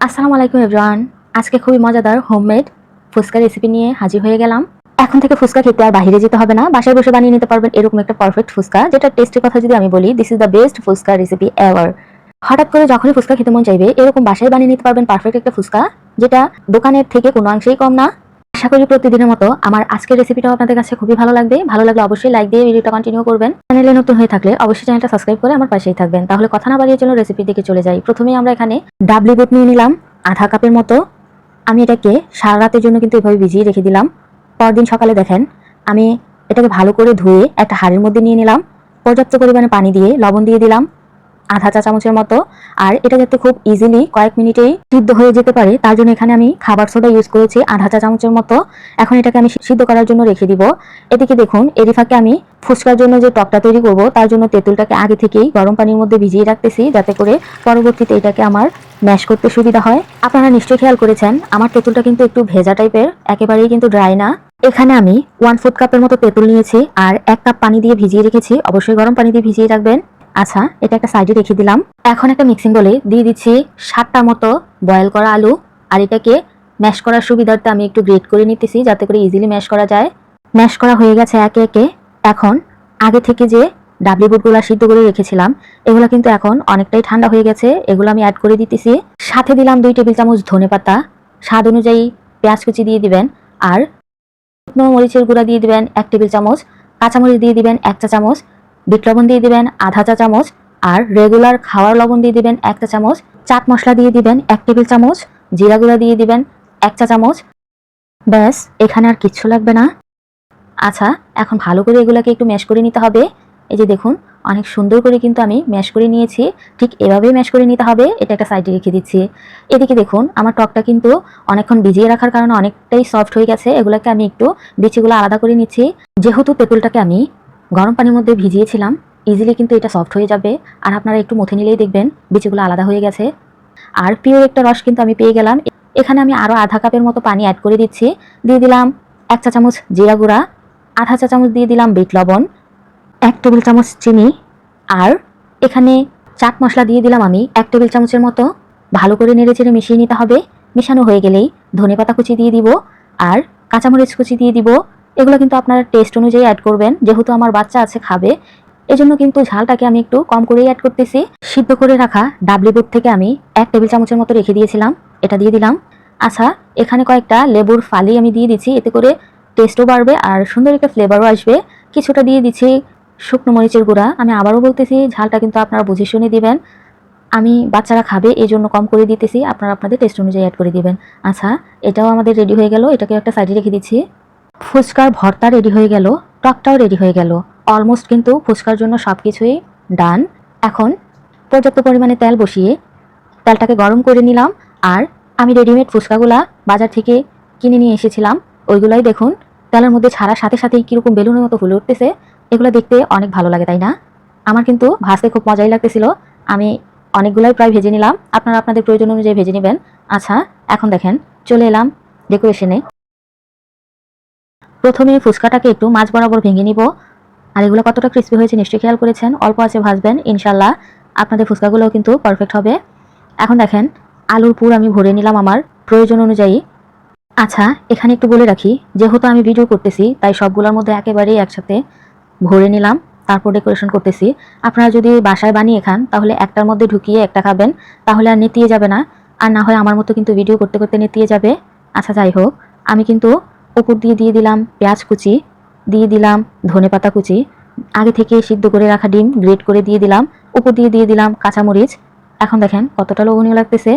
আসসালামু আলাইকুম এভরান আজকে খুবই মজাদার হোমমেড ফুচকা রেসিপি নিয়ে হাজির হয়ে গেলাম। এখন থেকে ফুচকা খেতে আর বাইরে যেতে হবে না, বাসায় বসে বানিয়ে নিতে পারবেন এরকম একটা পারফেক্ট ফুচকা, যেটা টেস্টের কথা যদি আমি বলি this is the best fuchka recipe ever হঠাৎ করে যখনই ফুচকা খেতে মন চাইবে, এরকম বাসায় বানিয়ে নিতে পারবেন পারফেক্ট একটা ফুচকা, যেটা দোকানের থেকে কোনো অংশেই কম না। আশা করি প্রতিদিনের মতো আমার আজকের রেসিপিটাও আপনাদের কাছে খুবই ভালো লাগবে। ভালো লাগলে অবশ্যই লাইক দিয়ে ভিডিওটা কন্টিনিউ করবেন। চ্যানেলে নতুন হয়ে থাকলে অবশ্যই চ্যানেলটা সাবস্ক্রাইব করে আমার পাশেই থাকবেন। তাহলে কথা না বাড়িয়ে চলো রেসিপির দিকে চলে যাই। প্রথমেই আমরা এখানে ডাবলি বুট নিয়ে নিলাম, আধা কাপের মতো। আমি এটাকে সারা রাতের জন্য কিন্তু এভাবে ভিজিয়ে রেখে দিলাম। পরদিন সকালে দেখেন, আমি এটাকে ভালো করে ধুয়ে একটা হাঁড়ির মধ্যে নিয়ে নিলাম। পর্যাপ্ত পরিমাণে পানি দিয়ে লবণ দিয়ে দিলাম। আধা চা চামচের মতো। আর এটা যাতে খুব ইজিলি কয়েক মিনিটেই সিদ্ধ হয়ে যেতে পারে, তার জন্য এখানে আমি খাবার সোডা ইউজ করেছি আধা চা চামচের মতো। এখন এটাকে আমি সিদ্ধ করার জন্য রেখে দিব। এদিকে দেখুন, এরই ফাঁকে আমি ফুচকার জন্য যে টকটা তৈরি করব, তার জন্য তেঁতুলটাকে আগে থেকেই গরম পানির মধ্যে ভিজিয়ে রাখতেছি, যাতে করে পরবর্তীতে এটাকে আমার ম্যাশ করতে সুবিধা হয়। আপনারা নিশ্চয়ই খেয়াল করেছেন, আমার তেঁতুলটা কিন্তু একটু ভেজা টাইপের একেবারেই কিন্তু ড্রাই না। এখানে আমি ওয়ান ফোর্থ কাপের মতো তেঁতুল নিয়েছি, আর এক কাপ পানি দিয়ে ভিজিয়ে রেখেছি। অবশ্যই গরম পানি দিয়ে ভিজিয়ে রাখবেন। আচ্ছা এটা একটা সাইডে রেখে দিলাম। এখন একটা মিক্সিং বলে দিয়ে দিচ্ছি সাতটা মতো বয়েল করা আলু, আর এটাকে ম্যাশ করার সুবিধার্থে আমি একটু গ্রেট করে নিতেছি যাতে করে ইজিলি ম্যাশ করা যায়। ম্যাশ করা হয়ে গেছে একে একে। এখন আগে থেকে যে ডাবলি বুটগুলো সিদ্ধ করে রেখেছিলাম, এগুলো কিন্তু এখন অনেকটাই ঠান্ডা হয়ে গেছে। এগুলো আমি অ্যাড করে দিতেছি। সাথে দিলাম দুই টেবিল চামচ ধনে পাতা। স্বাদ অনুযায়ী পেঁয়াজ কুচি দিয়ে দিবেন, আর শুকনো মরিচের গুঁড়া দিয়ে দিবেন এক টেবিল চামচ, কাঁচামরিচ দিয়ে দিবেন এক চা চামচ বিট লবণ দিয়ে দিবেন আধা চা চামচ আর রেগুলার খাওয়ার লবণ দিয়ে দিবেন এক চা চামচ। চাট মশলা দিয়ে দিবেন এক টেবিল চামচ। জিরা গুঁড়া দিয়ে দিবেন এক চা চামচ। ব্যাস, এখানে আর কিচ্ছু লাগবে না। আচ্ছা এখন ভালো করে এগুলোকে একটু ম্যাশ করে নিতে হবে। এই যে দেখুন, অনেক সুন্দর করে কিন্তু আমি ম্যাশ করে নিয়েছি। ঠিক এভাবেই ম্যাশ করে নিতে হবে, এটা একটা সাইডে রেখে দিচ্ছি। এদিকে দেখুন, আমার টকটা কিন্তু অনেকক্ষণ ভিজিয়ে রাখার কারণে অনেকটাই সফট হয়ে গেছে। এগুলোকে আমি একটু বিচিগুলো আলাদা করে নিচ্ছি। যেহেতু তেঁতুলটাকে আমি গরম পানির মধ্যে ভিজিয়েছিলাম। ইজিলি কিন্তু এটা সফট হয়ে যাবে। আর আপনারা একটু মথে নিলেই দেখবেন বিচিগুলো আলাদা হয়ে গেছে। আর পিওর একটা রস কিন্তু আমি পেয়ে গেলাম। এখানে আমি আরও আধা কাপের মতো পানি অ্যাড করে দিচ্ছি। দিয়ে দিলাম এক চা চামচ জিরা গুঁড়া, আধা চা চামচ দিয়ে দিলাম বিট লবণ, এক টেবিল চামচ চিনি, আর এখানে চাট মশলা দিয়ে দিলাম আমি। এক টেবিল চামচের মতো ভালো করে নেড়ে চেড়ে মিশিয়ে নিতে হবে। মেশানো হয়ে গেলেই ধনে পাতা কুচি দিয়ে দিব, আর কাঁচামরিচ কুচি দিয়ে দিব এগুলো কিন্তু আপনারা টেস্ট অনুযায়ী অ্যাড করবেন। যেহেতু আমার বাচ্চা আছে, খাবে। এজন্য কিন্তু ঝালটাকে আমি একটু কম করেই অ্যাড করতেছি। সিদ্ধ করে রাখা ডাবলি বুট থেকে আমি এক টেবিল চামচের মতো রেখে দিয়েছিলাম। এটা দিয়ে দিলাম। আচ্ছা এখানে কয়েকটা লেবুর ফালি আমি দিয়ে দিচ্ছি। এতে করে টেস্টও বাড়বে আর সুন্দর একটা ফ্লেভারও আসবে। কিছুটা দিয়ে দিচ্ছি শুকনো মরিচের গুঁড়া। আমি আবারও বলতেছি, ঝালটা কিন্তু আপনারা বুঝে শুনে দিবেন। আমি বাচ্চারা খাবে এই জন্য কম করে দিতেছি। আপনারা আপনাদের টেস্ট অনুযায়ী অ্যাড করে দিবেন। আচ্ছা এটাও আমাদের রেডি হয়ে গেল। এটাকে একটা সাইডে রেখে দিচ্ছি। ফুচকার ভর্তা রেডি হয়ে গেল, টকটাও রেডি হয়ে গেল। অলমোস্ট কিন্তু ফুচকার জন্য সব কিছুই ডান এখন পর্যাপ্ত পরিমাণে তেল বসিয়ে তেলটাকে গরম করে নিলাম আর আমি রেডিমেড ফুচকাগুলা বাজার থেকে কিনে নিয়ে এসেছিলাম। ওইগুলাই দেখুন, তেলের মধ্যে ছাড়ার সাথে সাথেই কীরকম বেলুনের মতো ফুলে উঠতেছে। এগুলো দেখতে অনেক ভালো লাগে, তাই না? আমার কিন্তু ভাজতে খুব মজাই লাগতেছিল। আমি অনেকগুলাই প্রায় ভেজে নিলাম। আপনারা আপনাদের প্রয়োজন অনুযায়ী ভেজে নেবেন। আচ্ছা এখন দেখেন, চলে এলাম ডেকোরেশনে প্রথমে ফুচকাটাকে একটু মাছ বরাবর ভেঙে নিব। আর এগুলো কতটা ক্রিস্পি হয়েছে নিশ্চয়ই খেয়াল করেছেন। অল্প আছে ভাজবেন ইনশাল্লাহ আপনাদের ফুচকাগুলোও কিন্তু পারফেক্ট হবে। এখন দেখেন, আলুর পুর আমি ভরে নিলাম আমার প্রয়োজন অনুযায়ী। আচ্ছা এখানে একটু বলে রাখি, যেহেতু আমি ভিডিও করতেছি, তাই সবগুলোর মধ্যে একেবারেই একসাথে ভরে নিলাম, তারপর ডেকোরেশন করতেছি। আপনারা যদি বাসায় বানিয়ে খান, তাহলে একটার মধ্যে ঢুকিয়ে একটা খাবেন, তাহলে আর নেতিয়ে যাবে না। আর না হয় আমার মতো কিন্তু ভিডিও করতে করতে নেতিয়ে যাবে। আচ্ছা যাই হোক, আমি কিন্তু উপর দিয়ে দিয়ে দিলাম পেঁয়াজ কুচি, দিয়ে দিলাম ধনে পাতা কুচি, আগে থেকে সিদ্ধ করে রাখা ডিম গ্রেট করে দিয়ে দিলাম, উপর দিয়ে দিয়ে দিলাম কাঁচামরিচ। এখন দেখেন কতটা লোভনীয় লাগতেছে।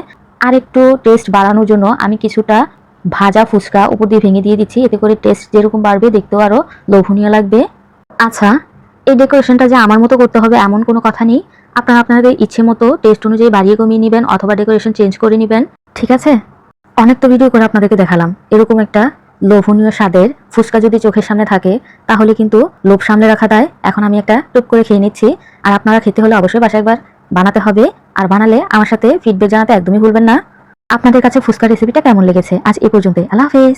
আর একটু টেস্ট বাড়ানোর জন্য আমি কিছুটা ভাজা ফুচকা উপর দিয়ে ভেঙে দিয়ে দিচ্ছি, এতে করে টেস্ট যেরকম বাড়বে দেখতেও আরও লোভনীয় লাগবে। আচ্ছা এই ডেকোরেশনটা যে আমার মতো করতে হবে এমন কোনো কথা নেই। আপনারা আপনাদের ইচ্ছে মতো টেস্ট অনুযায়ী বাড়িয়ে কমিয়ে নেবেন অথবা ডেকোরেশন চেঞ্জ করে নেবেন, ঠিক আছে? অনেক তো ভিডিও করে আপনাদেরকে দেখালাম, এরকম একটা লোভনীয় স্বাদের ফুচকা যদি চোখের সামনে থাকে, তাহলে কিন্তু লোভ সামনে রাখা দেয় এখন আমি একটা টুপ করে খেয়ে নিচ্ছি। আর আপনারা খেতে হলে অবশ্যই বাসায় একবার বানাতে হবে। আর বানালে আমার সাথে ফিডব্যাক জানাতে একদমই ভুলবেন না। আপনাদের কাছে ফুচকা রেসিপিটা কেমন লেগেছে? আজ এ পর্যন্ত আল্লাহ হাফেজ।